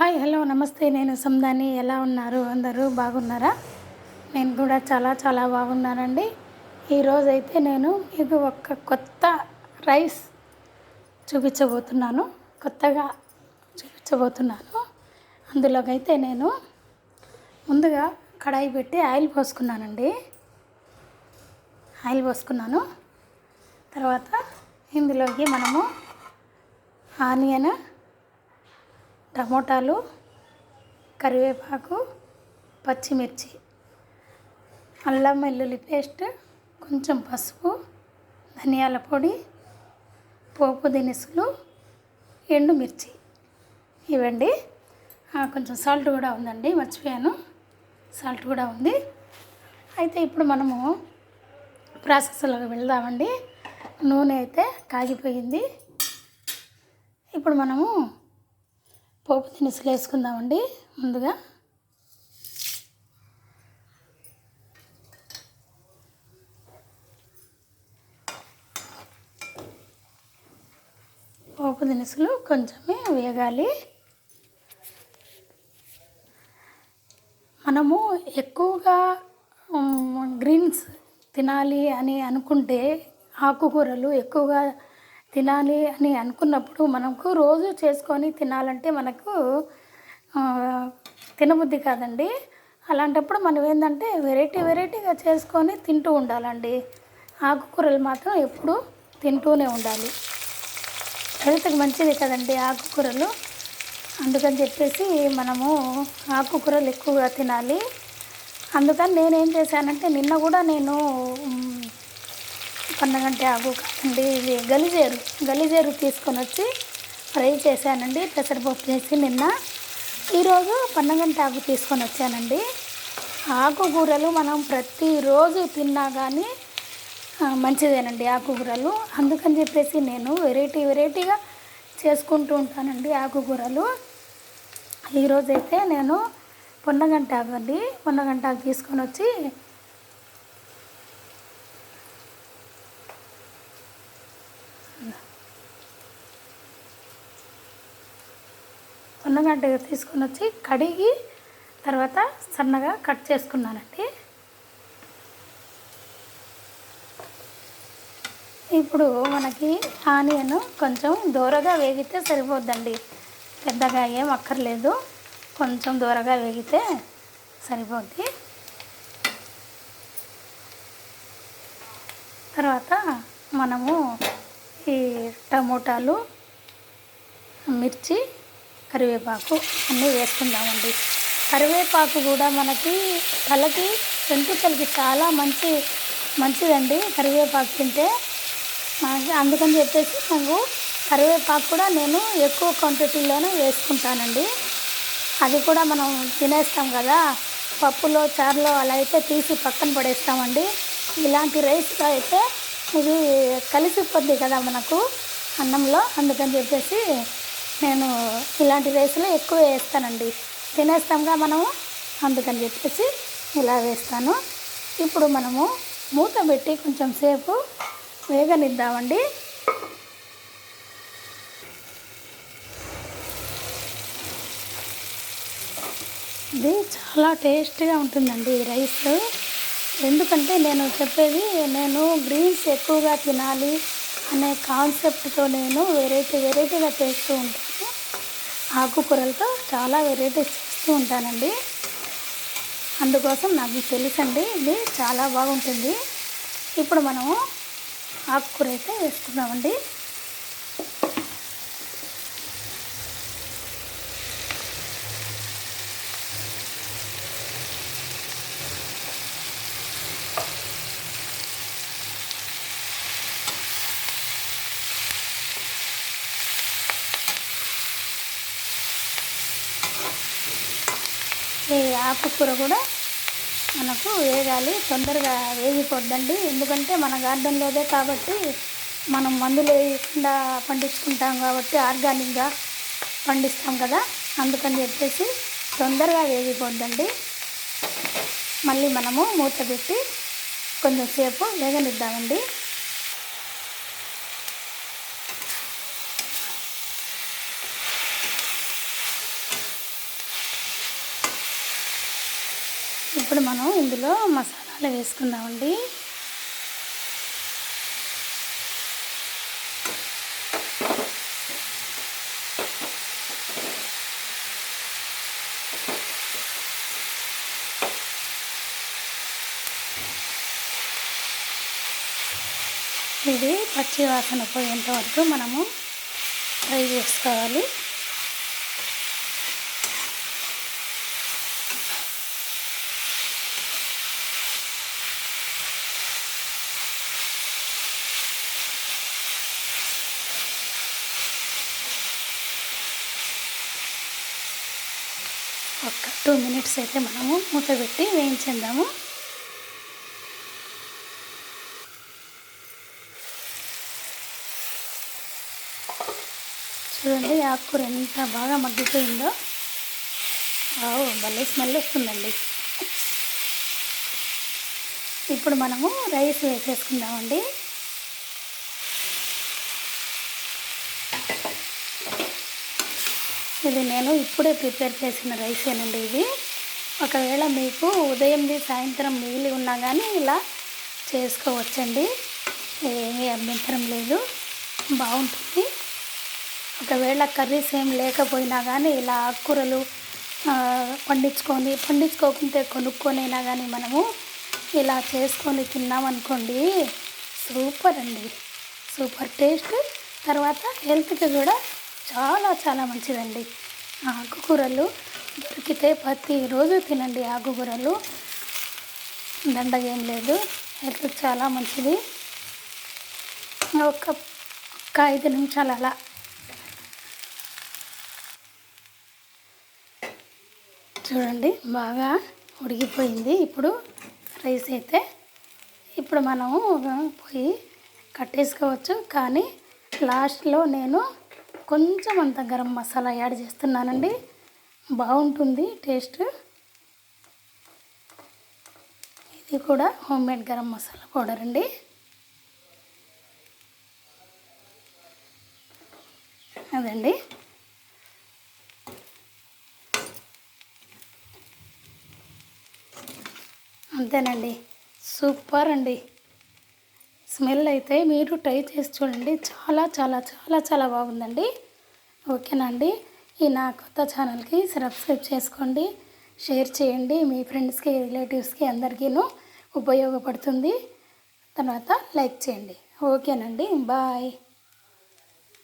Hi hello నమస్తే. నేను సందాని. ఎలా ఉన్నారు? అందరూ బాగున్నారా? నేను కూడా చాలా చాలా బాగున్నానండి. ఈరోజైతే నేను మీకు ఒక కొత్త రైస్ చూపించబోతున్నాను. కొత్తగా చూపించబోతున్నాను. అందులోకైతే నేను ముందుగా కడాయి పెట్టి ఆయిల్ పోసుకున్నానండి. ఆయిల్ పోసుకున్నాను. తర్వాత ఇందులోకి మనము ఆనియన్ టమోటాలు కరివేపాకు పచ్చిమిర్చి అల్లం వెల్లుల్లి పేస్ట్ కొంచెం పసుపు ధనియాల పొడి పోపు దినుసులు ఎండుమిర్చి ఇవ్వండి కొంచెం సాల్ట్ కూడా ఉందండి మర్చిపోయాను. సాల్ట్ కూడా ఉంది. అయితే ఇప్పుడు మనము ప్రాసెస్లోకి వెళ్దామండి. నూనె అయితే కాగిపోయింది. ఇప్పుడు మనము పోపు దినుసులు వేసుకుందామండి ముందుగా. పోపు దినుసులు కొంచెమే వేగాలి. మనము ఎక్కువగా గ్రీన్స్ తినాలి అని అనుకుంటే ఆకుకూరలు ఎక్కువగా తినాలి అని అనుకున్నప్పుడు మనకు రోజు చేసుకొని తినాలంటే మనకు తినబుద్ధి కాదండి. అలాంటప్పుడు మనం ఏంటంటే వెరైటీ వెరైటీగా చేసుకొని తింటూ ఉండాలండి. ఆకుకూరలు మాత్రం ఎప్పుడు తింటూనే ఉండాలి. హెల్త్కి మంచిది కదండి ఆకుకూరలు. అందుకని చెప్పేసి మనము ఆకుకూరలు ఎక్కువగా తినాలి. అందుకని నేనేం చేశానంటే నిన్న కూడా నేను పండగంటే ఆకు కాదండి. ఇది గలిజేరు గలిజేరు తీసుకొని వచ్చి ఫ్రై చేశానండి. పెసరపప్పు చేసి నిన్న. ఈరోజు పండగంటే ఆకు తీసుకొని వచ్చానండి. ఆకుకూరలు మనం ప్రతిరోజు తిన్నా కానీ మంచిదేనండి ఆకుకూరలు. అందుకని చెప్పేసి నేను వెరైటీ వెరైటీగా చేసుకుంటూ ఉంటానండి ఆకుకూరలు. ఈరోజైతే నేను పొన్నగంట ఆకు అండి పొన్నగంట తీసుకొని వచ్చి పొన్నగంట తీసుకొని వచ్చి కడిగి తర్వాత సన్నగా కట్ చేసుకున్నానండి. ఇప్పుడు మనకి ఆనియన్ కొంచెం దూరగా వేగితే సరిపోద్దండి. పెద్దగా ఏం అక్కర్లేదు. కొంచెం దూరగా వేగితే సరిపోద్ది. తర్వాత మనము ఈ టమోటాలు మిర్చి కరివేపాకు అన్నీ వేసుకుందామండి. కరివేపాకు కూడా మనకి తలకి వెంట్రుకలకి చాలా మంచి మంచిదండి కరివేపాకు తింటే. మనకి అందుకని చెప్పేసి నాకు కరివేపాకు కూడా నేను ఎక్కువ క్వాంటిటీలోనే వేసుకుంటానండి. అది కూడా మనం తినేస్తాం కదా పప్పులో చారులో అలా అయితే తీసి పక్కన పడేస్తామండి. ఇలాంటి రైస్లో అయితే ఇది కలిసిపోద్ది కదా మనకు అన్నంలో అందుకని చెప్పేసి నేను ఇలాంటి రైస్లో ఎక్కువ వేస్తానండి. తినేస్తాంగా మనము అందుకని చెప్పేసి ఇలా వేస్తాను. ఇప్పుడు మనము మూత పెట్టి కొంచెం సేపు వేగనిద్దామండి. ఇది చాలా టేస్ట్గా ఉంటుందండి ఈ రైస్. ఎందుకంటే నేను చెప్పేది నేను గ్రీన్స్ ఎక్కువగా తినాలి అనే కాన్సెప్ట్తో నేను వెరైటీ వెరైటీగా చేస్తూ ఉంటాను. ఆకుకూరలతో చాలా వెరైటీస్ చేస్తూ ఉంటానండి. అందుకోసం నాకు తెలుసండి ఇది చాలా బాగుంటుంది. ఇప్పుడు మనము ఆకుకూర అయితే వేసుకున్నామండి ఈ ఆకుకూర కూడా మనకు వేగాలి తొందరగా వేగిపోద్దండి. ఎందుకంటే మన గార్డెన్లోదే కాబట్టి మనం మందులు వేయకుండా పండించుకుంటాం కాబట్టి ఆర్గానిక్గా పండిస్తాం కదా. అందుకని చెప్పేసి తొందరగా వేగిపోద్దండి. మళ్ళీ మనము మూత పెట్టి కొంచెంసేపు వేగనిద్దామండి. ఇప్పుడు మనం ఇందులో మసాలాలు వేసుకుందామండి. ఇది పచ్చి వాసన పోయేంత వరకు మనము ఫ్రై చేసుకోవాలి. ఒక టూ మినిట్స్ అయితే మనము మూత పెట్టి వేయించేద్దాము. చూడండి ఆకుకూర ఎంత బాగా మగ్గిపోయిందో. ఆవు భలే స్మెల్ వస్తుందండి. ఇప్పుడు మనము రైస్ వేసేసుకుందామండి. ఇది నేను ఇప్పుడే ప్రిపేర్ చేసిన రైసేనండి ఇది. ఒకవేళ మీకు ఉదయంది సాయంత్రం మిగిలి ఉన్నా కానీ ఇలా చేసుకోవచ్చండి. ఏమీ అభ్యంతరం లేదు. బాగుంటుంది. ఒకవేళ కర్రీస్ ఏం లేకపోయినా కానీ ఇలా ఆకుకూరలు పండించుకొని పండించుకోకుంటే కొనుక్కొనైనా కానీ మనము ఇలా చేసుకొని తిన్నామనుకోండి సూపర్ అండి. Super taste. తర్వాత హెల్త్కి కూడా చాలా చాలా మంచిదండి. ఆకుకూరలు దొరికితే ప్రతిరోజు తినండి ఆకుకూరలు. దండగేం ఏం లేదు. హెల్త్ చాలా మంచిది. ఒక ఒక్క ఐదు నిమిషాలు అలా. చూడండి బాగా ఉడికిపోయింది. ఇప్పుడు రైస్ అయితే ఇప్పుడు మనము పోయి కట్టేసుకోవచ్చు. కానీ లాస్ట్లో నేను కొంచెం అంత గరం మసాలా యాడ్ చేస్తున్నానండి. బాగుంటుంది టేస్ట్. ఇది కూడా home made garam masala powder అండి. అదండి. అంతేనండి. సూపర్ అండి. స్మెల్ అయితే మీరు ట్రై చేసి చూడండి. చాలా చాలా చాలా చాలా బాగుందండి. ఓకేనండి ఈ నా కొత్త ఛానల్కి సబ్స్క్రైబ్ చేసుకోండి. షేర్ చేయండి. మీ ఫ్రెండ్స్కి రిలేటివ్స్కి అందరికీను ఉపయోగపడుతుంది. తర్వాత లైక్ చేయండి. ఓకేనండి. బాయ్.